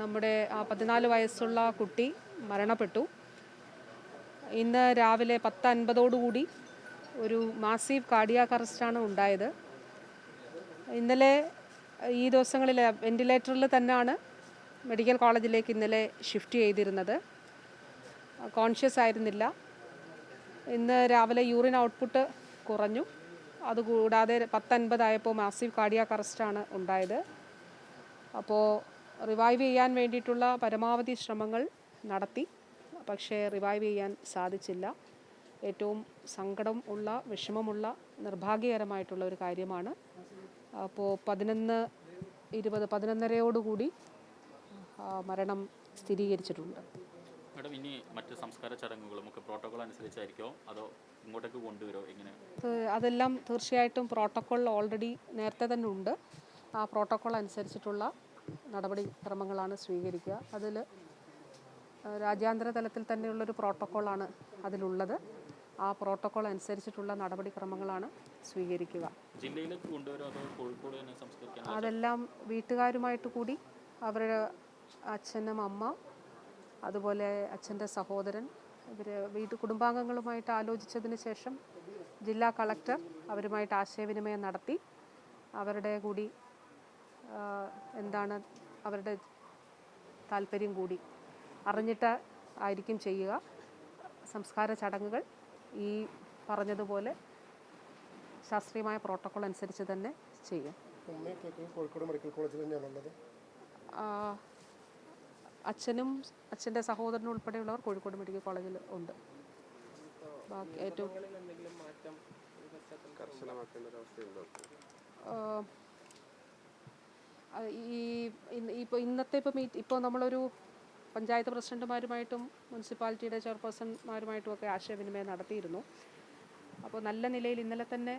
നമ്മുടെ ആ പതിനാല് വയസ്സുള്ള കുട്ടി മരണപ്പെട്ടു. ഇന്ന് രാവിലെ പത്ത് അൻപതോടുകൂടി ഒരു മാസീവ് കാർഡിയാക് അറസ്റ്റാണ് ഉണ്ടായത്. ഇന്നലെ ഈ ദിവസങ്ങളിൽ വെന്റിലേറ്ററിൽ തന്നെയാണ് മെഡിക്കൽ കോളേജിലേക്ക് ഇന്നലെ ഷിഫ്റ്റ് ചെയ്തിരുന്നത്. കോൺഷ്യസ് ആയിരുന്നില്ല. ഇന്ന് രാവിലെ യൂറിൻ ഔട്ട്പുട്ട് കുറഞ്ഞു. അതുകൂടാതെ പത്തൻപതായപ്പോൾ മാസീവ് കാർഡിയാക് അറസ്റ്റാണ് ഉണ്ടായത്. അപ്പോൾ റിവൈവ് ചെയ്യാൻ വേണ്ടിയിട്ടുള്ള പരമാവധി ശ്രമങ്ങൾ നടത്തി. പക്ഷേ റിവൈവ് ചെയ്യാൻ സാധിച്ചില്ല. ഏറ്റവും സങ്കടം ഉള്ള വിഷമമുള്ള നിർഭാഗ്യകരമായിട്ടുള്ള ഒരു കാര്യമാണ്. അപ്പോൾ പതിനൊന്ന് ഇരുപത് പതിനൊന്നരയോടുകൂടി മരണം സ്ഥിരീകരിച്ചിട്ടുണ്ട്. മാഡം ഇനി മറ്റ് സംസ്കാര ചടങ്ങുകളും ഒക്കെ പ്രോട്ടോകോൾ അനുസരിച്ചായിരിക്കോ? അതോ ഇങ്ങോട്ടേക്ക് കൊണ്ടുവരോ എങ്ങനെ? അത് അതെല്ലാം തീർച്ചയായിട്ടും പ്രോട്ടോക്കോൾ ഓൾറെഡി നേരത്തെ തന്നെ ഉണ്ട്. ആ പ്രോട്ടോക്കോൾ അനുസരിച്ചിട്ടുള്ള നടപടിക്രമങ്ങളാണ് സ്വീകരിക്കുക. അതിൽ രാജ്യാന്തര തലത്തിൽ തന്നെയുള്ളൊരു പ്രോട്ടോക്കോളാണ് അതിലുള്ളത്. ആ പ്രോട്ടോക്കോൾ അനുസരിച്ചിട്ടുള്ള നടപടിക്രമങ്ങളാണ് സ്വീകരിക്കുക. അതെല്ലാം വീട്ടുകാരുമായിട്ട് കൂടി അവരുടെ അച്ഛനും അമ്മ അതുപോലെ അച്ഛന്റെ സഹോദരൻ ഇവർ വീട്ടു കുടുംബാംഗങ്ങളുമായിട്ട് ആലോചിച്ചതിന് ശേഷം ജില്ലാ കളക്ടർ അവരുമായിട്ട് ആശയവിനിമയം നടത്തി അവരുടെ കൂടി എന്താണ് അവരുടെ താല്പര്യം കൂടി അറിഞ്ഞിട്ട് ആയിരിക്കും ചെയ്യുക. സംസ്കാര ചടങ്ങുകൾ ഈ പറഞ്ഞതുപോലെ ശാസ്ത്രീയമായ പ്രോട്ടോക്കോൾ അനുസരിച്ച് തന്നെ ചെയ്യും കോഴിക്കോട് മെഡിക്കൽ കോളേജിൽ തന്നെയാണുള്ളത് ആ, അച്ഛനും അച്ഛന്റെ സഹോദരനും ഉൾപ്പെടെയുള്ളവർ കോഴിക്കോട് മെഡിക്കൽ കോളേജിൽ ഉണ്ട്. ബാക്കി ഏറ്റവും ഈ ഇപ്പോൾ ഇന്നത്തെ ഇപ്പോൾ മീറ്റ് ഇപ്പോൾ നമ്മളൊരു പഞ്ചായത്ത് പ്രസിഡന്റുമാരുമായിട്ടും മുനിസിപ്പാലിറ്റിയുടെ ചെയർപേഴ്സൺമാരുമായിട്ടും ഒക്കെ ആശയവിനിമയം നടത്തിയിരുന്നു. അപ്പോൾ നല്ല നിലയിൽ ഇന്നലെ തന്നെ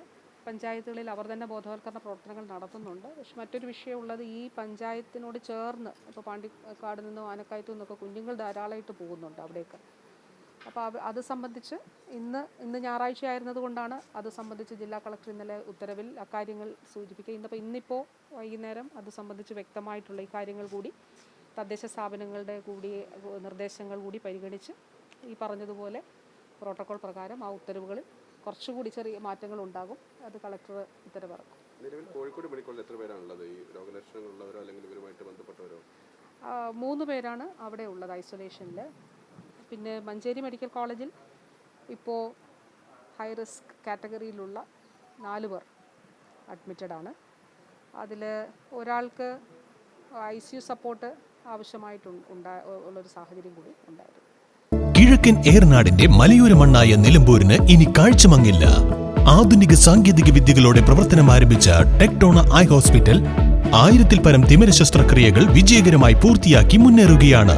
പഞ്ചായത്തുകളിൽ അവർ തന്നെ ബോധവൽക്കരണ പ്രവർത്തനങ്ങൾ നടത്തുന്നുണ്ട്. പക്ഷെ മറ്റൊരു വിഷയമുള്ളത് ഈ പഞ്ചായത്തിനോട് ചേർന്ന് ഇപ്പോൾ പാണ്ടിക്കാട് നിന്നും ആനക്കായത്തു നിന്നൊക്കെ കുഞ്ഞുങ്ങൾ ധാരാളമായിട്ട് പോകുന്നുണ്ട് അവിടേക്ക്. അപ്പോൾ അത് സംബന്ധിച്ച് ഇന്ന് ഇന്ന് ഞായറാഴ്ച ആയിരുന്നത് കൊണ്ടാണ് അത് സംബന്ധിച്ച് ജില്ലാ കളക്ടർ ഇന്നലെ ഉത്തരവിൽ അക്കാര്യങ്ങൾ സൂചിപ്പിക്കുക ഇന്നിപ്പോൾ ഇന്നിപ്പോൾ വൈകുന്നേരം അത് സംബന്ധിച്ച് വ്യക്തമായിട്ടുള്ള ഈ കാര്യങ്ങൾ കൂടി തദ്ദേശ സ്ഥാപനങ്ങളുടെ കൂടി നിർദ്ദേശങ്ങൾ കൂടി പരിഗണിച്ച് ഈ പറഞ്ഞതുപോലെ പ്രോട്ടോകോൾ പ്രകാരം ആ ഉത്തരവുകളിൽ കുറച്ചുകൂടി ചെറിയ മാറ്റങ്ങൾ ഉണ്ടാകും. അത് കളക്ടർ ഉത്തരവിറക്കും. നിലവിൽ കോഴിക്കോട് മെഡിക്കൽ എത്ര പേരാണുള്ളത് ഈ രോഗലക്ഷണങ്ങളുള്ളവരോ അല്ലെങ്കിൽ ഇവരുമായിട്ട് ബന്ധപ്പെട്ടവരോ? മൂന്ന് പേരാണ് അവിടെ ഉള്ളത് ഐസൊലേഷനിൽ പിന്നെ മഞ്ചേരി മെഡിക്കൽ കോളേജിൽ ഇപ്പോൾ ഹൈ റിസ്ക് കാറ്റഗറിയിലുള്ള നാല് പേർ അഡ്മിറ്റഡ് ആണ്. അതിൽ ഒരാൾക്ക് ഐ സി യു സപ്പോർട്ട് ആവശ്യമായിട്ടുണ്ട് ഉള്ളൊരു സാഹചര്യം കൂടി ഉണ്ടായിരുന്നു. കിഴക്കൻ ഏറനാടിന്റെ മലയോര മണ്ണായ നിലമ്പൂരിന് ഇനി കാഴ്ചമങ്ങില്ല. ആധുനിക സാങ്കേതിക വിദ്യകളോടെ പ്രവർത്തനം ആരംഭിച്ച ടെക്ടോണ ഐ ഹോസ്പിറ്റൽ ആയിരത്തിൽ പരം തിമിര ശസ്ത്രക്രിയകൾ വിജയകരമായി പൂർത്തിയാക്കി മുന്നേറുകയാണ്.